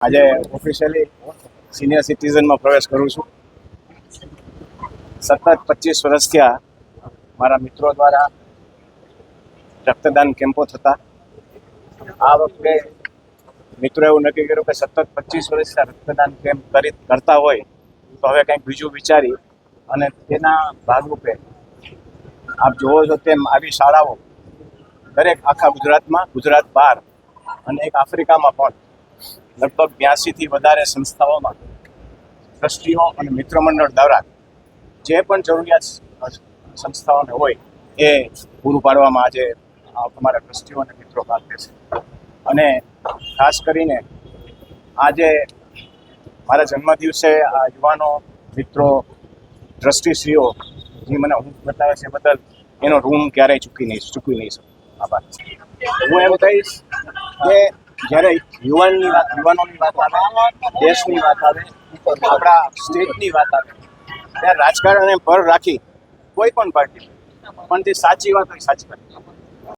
આજે officially senior સિટીઝનમાં પ્રવેશ કરું છું. સતત પચીસ વર્ષ થયા મારા મિત્રો દ્વારા રક્તદાન કેમ્પો થતા. આ વખતે મિત્રો એવું નક્કી કર્યું કે સતત પચીસ વર્ષથી રક્તદાન કેમ્પ કરી કરતા હોય તો હવે કંઈક બીજું વિચારી અને તેના ભાગરૂપે આપ જુઓ છો તેમ આવી શાળાઓ દરેક આખા ગુજરાતમાં ગુજરાત બહાર અને એક આફ્રિકામાં પણ લગભગ બ્યાસીથી વધારે સંસ્થાઓમાં ટ્રસ્ટીઓ અને મિત્રમંડળ દ્વારા જે પણ જરૂરિયાત સંસ્થાઓને હોય એ પૂરું પાડવામાં આજે તમારા ટ્રસ્ટીઓ અને મિત્રો ભાગ લેશે. અને ખાસ કરીને આજે મારા જન્મદિવસે આ યુવાનો, મિત્રો, ટ્રસ્ટીશ્રીઓ, જે મને હું બતાવે છે બદલ એનો ઋણ ક્યારેય ચૂકી નહીં, ચૂકવી નહીં શકું. આભાર. હું એમ કહીશ કે જ્યારે યુવાનની વાત યુવાનોની વાત આવે, દેશની વાત આવે, આપણા સ્ટેટની વાત આવે, ત્યારે રાજકારણને પર રાખી કોઈ પણ પાર્ટી. પણ તે સાચી વાત હોય, સાચી વાત.